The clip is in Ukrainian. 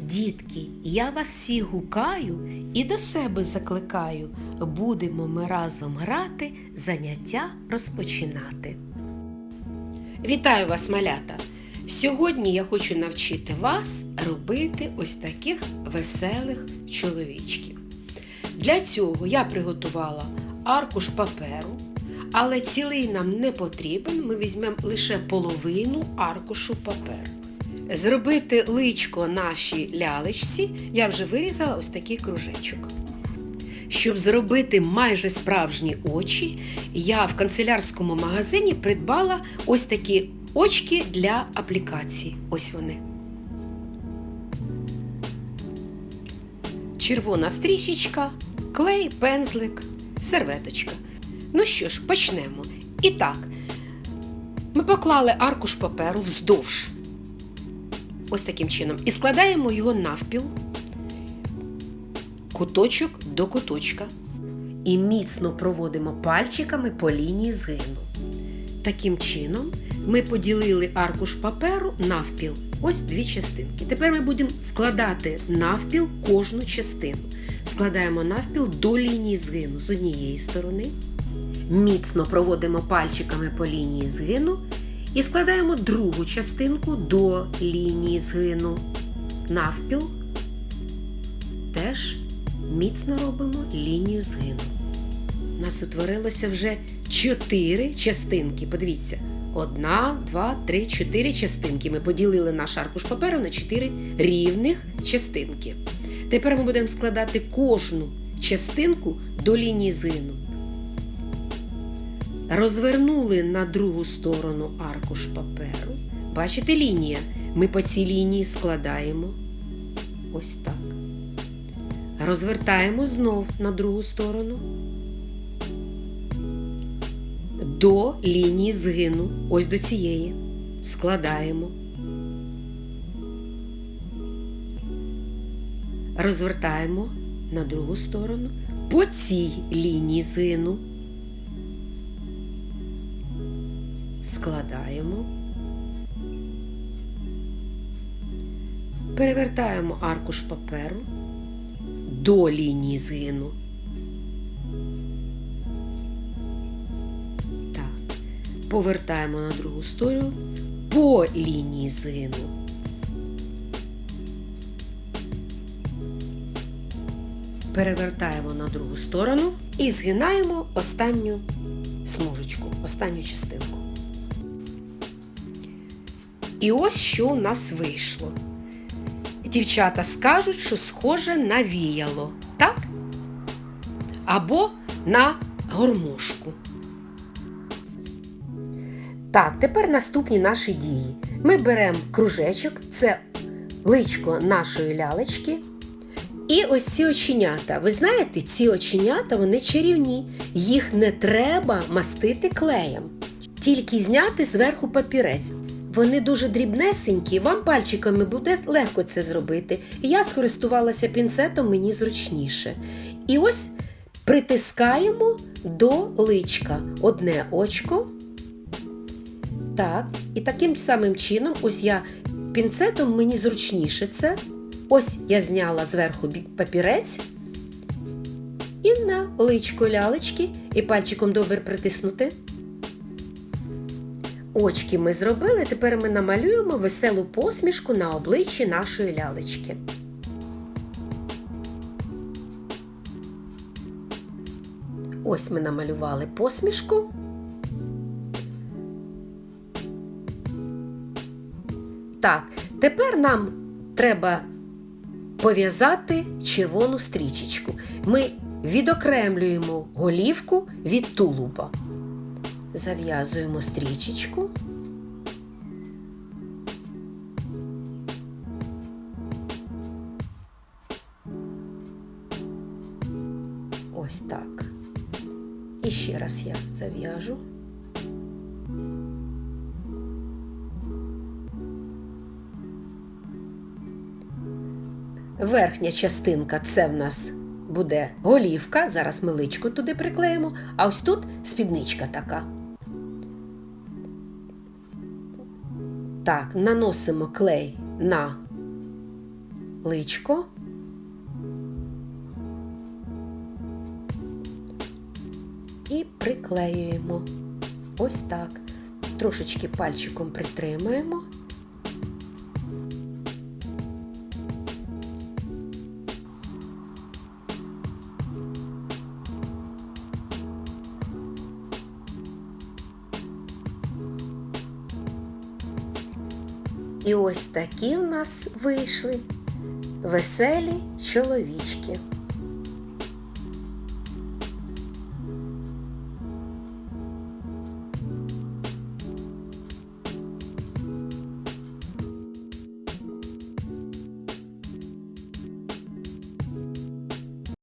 Дітки, я вас всіх гукаю і до себе закликаю. Будемо ми разом грати, заняття розпочинати. Вітаю вас, малята! Сьогодні я хочу навчити вас робити ось таких веселих чоловічків. Для цього я приготувала аркуш паперу, але цілий нам не потрібен. Ми візьмемо лише половину аркушу паперу. Зробити личко нашій лялечці я вже вирізала ось такий кружечок. Щоб зробити майже справжні очі, я в канцелярському магазині придбала ось такі очки для аплікації. Ось вони. Червона стрічечка, клей, пензлик, серветочка. Ну що ж, почнемо. І так, ми поклали аркуш паперу вздовж. Ось таким чином. І складаємо його навпіл, куточок до куточка. І міцно проводимо пальчиками по лінії згину. Таким чином, ми поділили аркуш паперу навпіл. Ось дві частинки. Тепер ми будемо складати навпіл кожну частину. Складаємо навпіл до лінії згину з однієї сторони. Міцно проводимо пальчиками по лінії згину і складаємо другу частинку до лінії згину. Навпіл теж міцно робимо лінію згину. У нас утворилося вже чотири частинки. Подивіться, одна, два, три, чотири частинки. Ми поділили наш аркуш паперу на чотири рівних частинки. Тепер ми будемо складати кожну частинку до лінії згину. Розвернули на другу сторону аркуш паперу. Бачите лінія? Ми по цій лінії складаємо ось так. Розвертаємо знов на другу сторону. До лінії згину, ось до цієї. Складаємо. Розвертаємо на другу сторону. По цій лінії згину. Складаємо. Перевертаємо аркуш паперу до лінії згину. Так. Повертаємо на другу сторону по лінії згину. Перевертаємо на другу сторону і згинаємо останню смужечку, останню частинку. І ось що у нас вийшло. Дівчата скажуть, що схоже на віяло, так? Або на гормошку. Так, тепер наступні наші дії. Ми беремо кружечок, це личко нашої лялечки. І ось ці оченята. Ви знаєте, ці оченята вони чарівні. Їх не треба мастити клеєм, тільки зняти зверху папірець. Вони дуже дрібнесенькі, вам пальчиками буде легко це зробити. Я скористувалася пінцетом, мені зручніше. І ось притискаємо до личка одне очко. Так, і таким самим чином, ось я пінцетом мені зручніше це. Ось я зняла зверху папірець і на личко лялечки, і пальчиком добре притиснути. Очки ми зробили, тепер ми намалюємо веселу посмішку на обличчі нашої лялечки. Ось ми намалювали посмішку. Так, тепер нам треба пов'язати червону стрічечку. Ми відокремлюємо голівку від тулуба. Зав'язуємо стрічечку. Ось так. І ще раз я зав'яжу. Верхня частинка це в нас буде голівка. Зараз ми личко туди приклеїмо, а ось тут спідничка така. Так, наносимо клей на личко. І приклеюємо. Ось так. Трошечки пальчиком притримуємо. І ось такі в нас вийшли веселі чоловічки.